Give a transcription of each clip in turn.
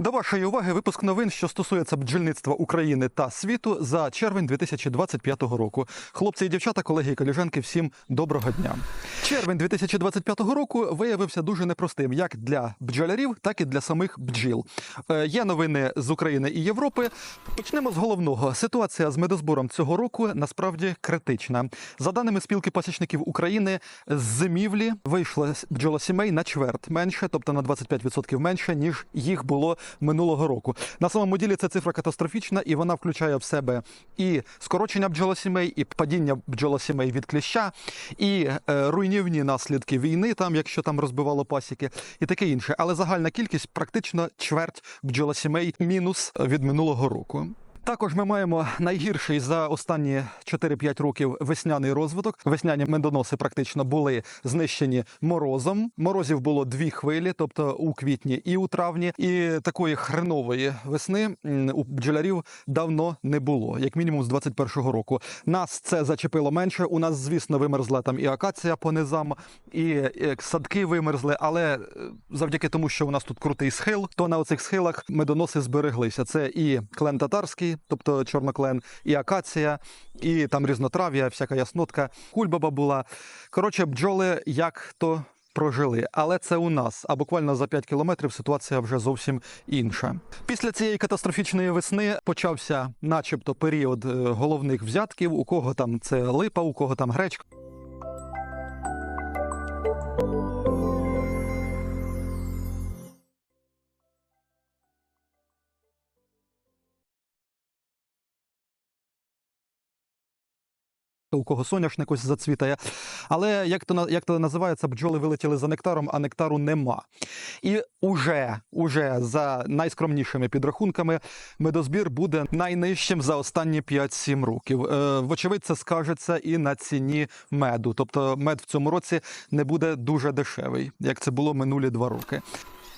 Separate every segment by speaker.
Speaker 1: До вашої уваги випуск новин, що стосується бджільництва України та світу за червень 2025 року. Хлопці і дівчата, колеги і коліжанки, всім доброго дня. Червень 2025 року виявився дуже непростим як для бджолярів, так і для самих бджіл. Е, Є новини з України і Європи. Почнемо з головного. Ситуація з медозбором цього року насправді критична. За даними спілки пасічників України, з зимівлі вийшло бджолосімей на чверть менше, тобто на 25% менше, ніж їх було минулого року. На самому ділі ця цифра катастрофічна, і вона включає в себе і скорочення бджолосімей, і падіння бджолосімей від кліща, і е, руйнівні наслідки війни, там, якщо там розбивало пасіки, і таке інше. Але загальна кількість практично чверть бджолосімей мінус від минулого року. Також ми маємо найгірший за останні 4-5 років весняний розвиток. Весняні медоноси практично були знищені морозом. Морозів було дві хвилі, тобто у квітні і у травні. І такої хренової весни у бджолярів давно не було, як мінімум з 21-го року. Нас це зачепило менше. У нас, звісно, вимерзла там і акація по низам, і садки вимерзли. Але е, завдяки тому, що у нас тут крутий схил, то на оцих схилах медоноси збереглися. Це і клен татарський, тобто чорноклен, і акація, і там різнотрав'я, всяка яснотка, кульбаба була. Коротше, бджоли як то. Прожили, але це у нас. А буквально за 5 кілометрів ситуація вже зовсім інша. Після цієї катастрофічної весни почався, начебто, період е, головних взятків. У кого там це липа, у кого там гречка. У кого соняшник ось зацвітає. Але як то як то називається, бджоли вилетіли за нектаром, а нектару нема. І уже, уже за найскромнішими підрахунками медозбір буде найнижчим за останні 5-7 років. Е, Вочевидь, це скажеться і на ціні меду. Тобто мед в цьому році не буде дуже дешевий, як це було минулі два роки.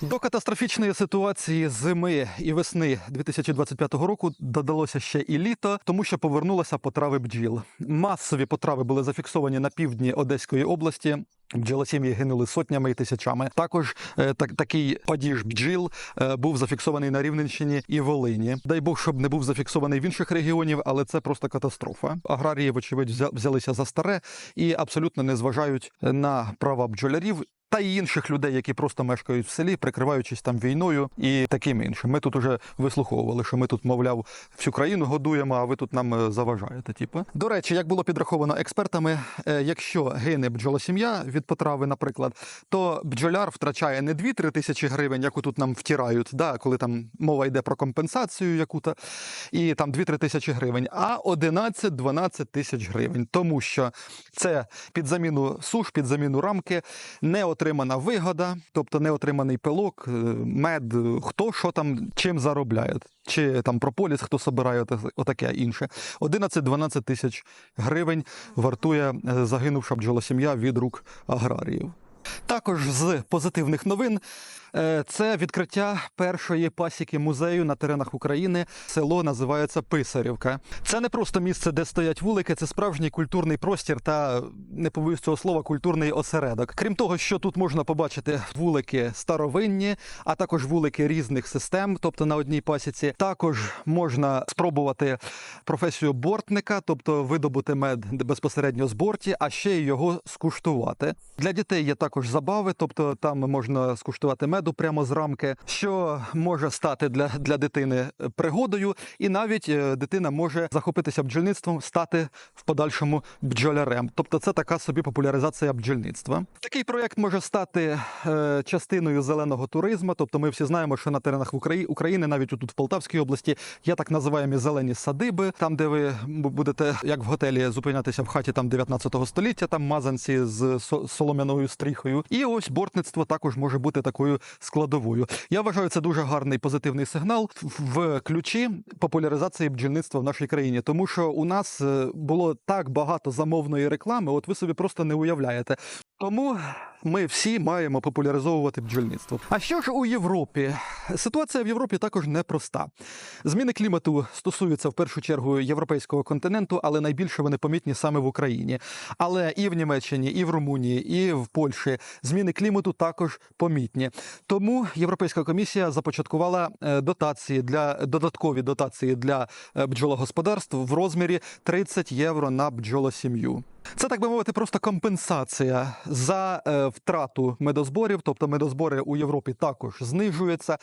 Speaker 1: До катастрофічної ситуації зими і весни 2025 року додалося ще і літо, тому що повернулися потрави бджіл. Масові потрави були зафіксовані на півдні Одеської області. Бджолосім'ї гинули сотнями і тисячами. Також е, так, такий падіж бджіл е, був зафіксований на Рівненщині і Волині. Дай Бог, щоб не був зафіксований в інших регіонів, але це просто катастрофа. Аграрії, вочевидь, взя- взялися за старе і абсолютно не зважають на права бджолярів. Та й інших людей, які просто мешкають в селі, прикриваючись там війною і таким іншим. Ми тут уже вислуховували, що ми тут, мовляв, всю країну годуємо, а ви тут нам е, заважаєте. Типу. До речі, як було підраховано експертами, е, якщо гине бджолосім'я від потрави, наприклад, то бджоляр втрачає не 2-3 тисячі гривень, яку тут нам втирають, да, коли там мова йде про компенсацію яку-то, і там 2-3 тисячі гривень, а 11-12 тисяч гривень. Тому що це під заміну суш, під заміну рамки, не отримана вигода, тобто не отриманий пилок, е, мед, е, хто що там чим заробляє. Чи там прополіс, хто собирає отаке інше. 11-12 тисяч гривень вартує е, загинувша бджолосім'я від рук аграріїв. Також з позитивних новин це відкриття першої пасіки музею на теренах України. Село називається Писарівка. Це не просто місце, де стоять вулики, це справжній культурний простір та не побоюсь цього слова, культурний осередок. Крім того, що тут можна побачити вулики старовинні, а також вулики різних систем, тобто на одній пасіці. Також можна спробувати професію бортника, тобто видобути мед безпосередньо з борті, а ще й його скуштувати. Для дітей є також забави, тобто там можна скуштувати меду прямо з рамки, що може стати для, для дитини пригодою, і навіть е, дитина може захопитися бджільництвом, стати в подальшому бджолярем. Тобто, це така собі популяризація бджільництва. Такий проект може стати е, частиною зеленого туризму. Тобто, ми всі знаємо, що на теренах Украї- України, навіть тут в Полтавській області, є так називаємо зелені садиби, там, де ви будете як в готелі зупинятися в хаті там 19 століття, там мазанці з со- солом'яною стріхою. І ось бортництво також може бути такою складовою. Я вважаю, це дуже гарний позитивний сигнал в- ключі популяризації бджільництва в нашій країні, тому що у нас е, було так багато замовної реклами. От ви собі просто не уявляєте. Тому ми всі маємо популяризовувати бджільництво. А що ж у Європі? Ситуація в Європі також непроста. Зміни клімату стосуються в першу чергу європейського континенту, але найбільше вони помітні саме в Україні. Але і в Німеччині, і в Румунії, і в Польщі зміни клімату також помітні. Тому Європейська комісія започаткувала е, дотації для додаткові дотації для е, бджологосподарств в розмірі 30 євро на бджолосім'ю. Це так би мовити, просто компенсація за е, втрату медозборів. Тобто медозбори у Європі також знижуються.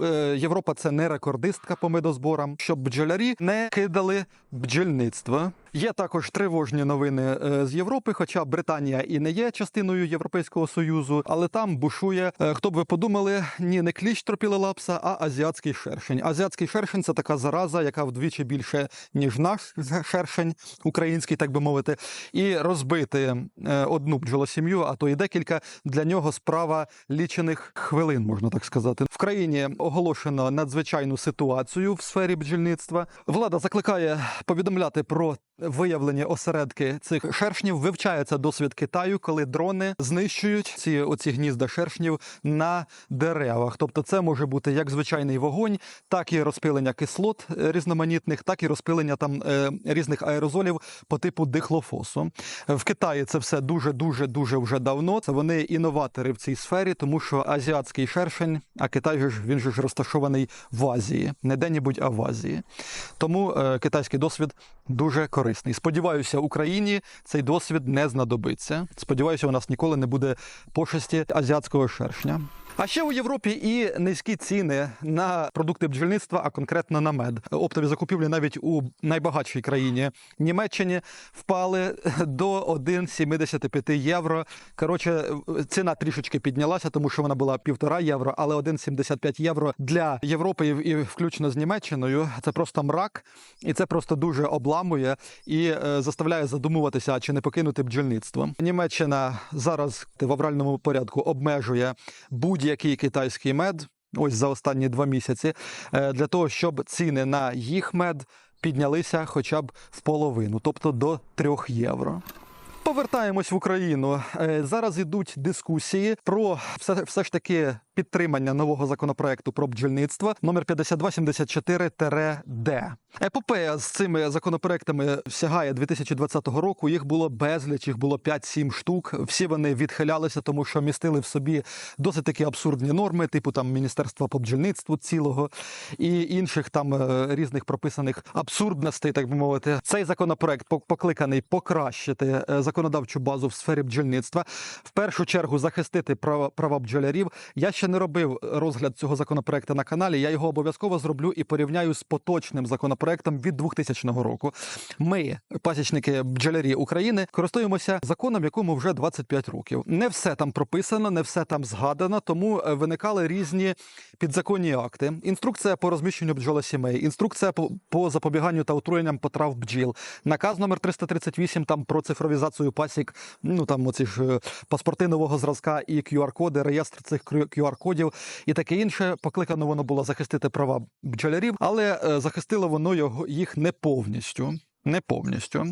Speaker 1: Е, Європа це не рекордистка по медозборам, щоб бджолярі не кидали бджільництво. Є також тривожні новини е, з Європи, хоча Британія і не є частиною Європейського союзу, але там бушує, е, хто б ви подумали, ні, не кліщ тропілелапса, а азіатський шершень. Азіатський шершень це така зараза, яка вдвічі більше ніж наш шершень український, так би мовити, і розбити е, одну бджолосім'ю, а то і декілька для нього справа лічених хвилин, можна так сказати. В країні оголошено надзвичайну ситуацію в сфері бджільництва. Влада закликає повідомляти про виявлені осередки цих шершнів. Вивчається досвід Китаю, коли дрони знищують ці оці гнізда шершнів на деревах. Тобто, це може бути як звичайний вогонь, так і розпилення кислот е, різноманітних, так і розпилення там е, різних аерозолів по типу дихлофосу. В Китаї це все дуже дуже дуже вже давно. Це вони інноватори в цій сфері, тому що азіатський шершень, а Китай же ж він ж розташований в Азії, не де-небудь, а в Азії. Тому е, китайський досвід дуже корисний. Сподіваюся, Україні цей досвід не знадобиться. Сподіваюся, у нас ніколи не буде пошесті азіатського шершня. А ще у Європі і низькі ціни на продукти бджільництва, а конкретно на мед. Оптові закупівлі навіть у найбагатшій країні Німеччині впали до 1,75 євро. Коротше, ціна трішечки піднялася, тому що вона була півтора євро, але 1,75 євро для Європи і включно з Німеччиною. Це просто мрак, і це просто дуже обламує і е, заставляє задумуватися, чи не покинути бджільництво. Німеччина зараз в авральному порядку обмежує будь-який китайський мед. Ось за останні два місяці, е, для того, щоб ціни на їх мед піднялися хоча б в половину, тобто до 3 євро. Повертаємось в Україну. Е, Зараз ідуть дискусії про все, все ж таки підтримання нового законопроекту про бджільництво номер 5274-Д. Епопея з цими законопроектами сягає 2020 року. Їх було безліч, їх було 5-7 штук. Всі вони відхилялися, тому що містили в собі досить такі абсурдні норми, типу там Міністерства по бджільництву цілого і інших там е, різних прописаних абсурдностей, так би мовити. Цей законопроект покликаний покращити е, законодавчу базу в сфері бджільництва. В першу чергу захистити права, права бджолярів. Я ще не робив розгляд цього законопроекту на каналі. Я його обов'язково зроблю і порівняю з поточним законопроектом від 2000 року. Ми, пасічники бджолярі України, користуємося законом, якому вже 25 років. Не все там прописано, не все там згадано, тому е, виникали різні підзаконні акти. Інструкція по розміщенню бджолосімей, інструкція по, по запобіганню та отруєнням потрав бджіл, наказ номер 338 там про цифровізацію пасік, ну там оці ж е, паспорти нового зразка і QR-коди, реєстр цих QR-кодів і таке інше. Покликано воно було захистити права бджолярів, але е, захистило воно його їх не повністю. Не повністю,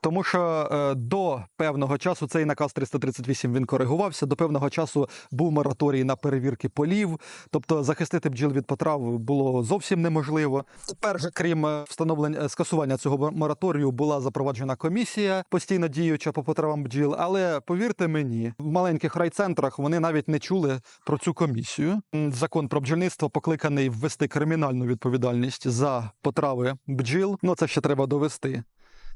Speaker 1: тому що е, до певного часу цей наказ 338 він коригувався. До певного часу був мораторій на перевірки полів, тобто захистити бджіл від потрав було зовсім неможливо. Тепер же, крім е, встановлення е, скасування цього мораторію, була запроваджена комісія постійно діюча по потравам бджіл. Але повірте мені, в маленьких райцентрах вони навіть не чули про цю комісію. Закон про бджільництво покликаний ввести кримінальну відповідальність за потрави бджіл. Ну це ще треба довести.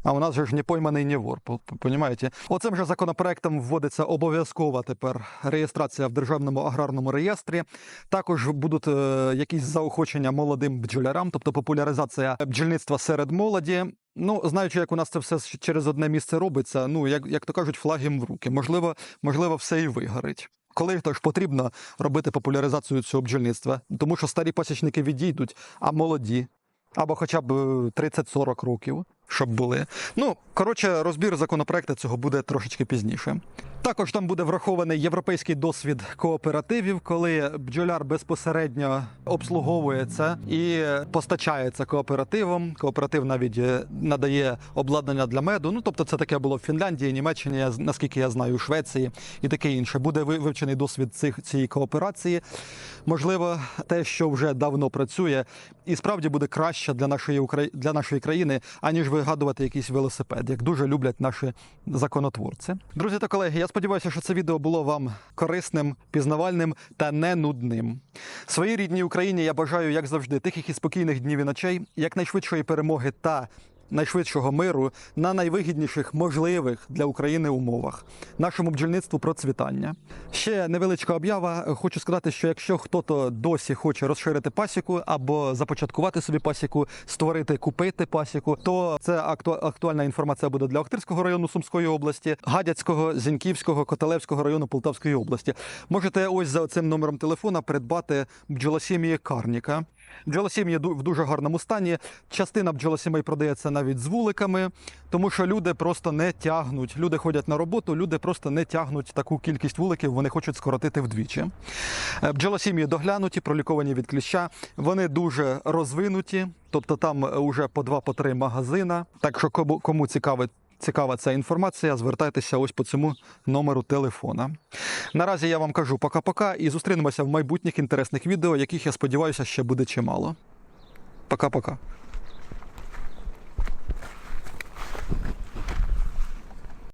Speaker 1: А у нас же ж не пойманий не вор, по- по- понімаєте? Оцим же законопроектом вводиться обов'язкова тепер реєстрація в державному аграрному реєстрі. Також будуть е, якісь заохочення молодим бджолярам, тобто популяризація бджільництва серед молоді. Ну, знаючи, як у нас це все через одне місце робиться, ну як, як то кажуть, флагів в руки. Можливо, можливо, все і вигорить. Коли то ж потрібно робити популяризацію цього бджільництва, тому що старі пасічники відійдуть, а молоді або хоча б е, 30-40 років. щоб були. Ну, коротше, розбір законопроекту цього буде трошечки пізніше. Також там буде врахований європейський досвід кооперативів, коли бджоляр безпосередньо обслуговується і постачається кооперативом. Кооператив навіть е, надає обладнання для меду. Ну тобто, це таке було в Фінляндії, Німеччині, наскільки я знаю, у Швеції і таке інше. Буде вивчений досвід цих цієї кооперації. Можливо, те, що вже давно працює, і справді буде краще для нашої для нашої країни, аніж вигадувати якийсь велосипед, як дуже люблять наші законотворці. Друзі та колеги, я сподіваюся, що це відео було вам корисним, пізнавальним та не нудним. Своїй рідній Україні я бажаю, як завжди, тихих і спокійних днів і ночей, якнайшвидшої перемоги та найшвидшого миру на найвигідніших можливих для України умовах. Нашому бджільництву процвітання. Ще невеличка об'ява. Хочу сказати, що якщо хтось досі хоче розширити пасіку або започаткувати собі пасіку, створити, купити пасіку, то це акту- актуальна інформація буде для Охтирського району Сумської області, Гадяцького, Зіньківського, Котелевського району Полтавської області. Можете ось за цим номером телефона придбати бджолосім'ї Карніка. Бджолосім'ї ду- в дуже гарному стані. Частина бджолосімей продається навіть з вуликами, тому що люди просто не тягнуть. Люди ходять на роботу, люди просто не тягнуть таку кількість вуликів, вони хочуть скоротити вдвічі. Е, Бджолосім'ї доглянуті, проліковані від кліща. Вони дуже розвинуті, тобто там е, уже по два, по три магазина. Так що кому цікавить. Цікава ця інформація, звертайтеся ось по цьому номеру телефона. Наразі я вам кажу пока-пока і зустрінемося в майбутніх інтересних відео, яких я сподіваюся ще буде чимало. Пока-пока.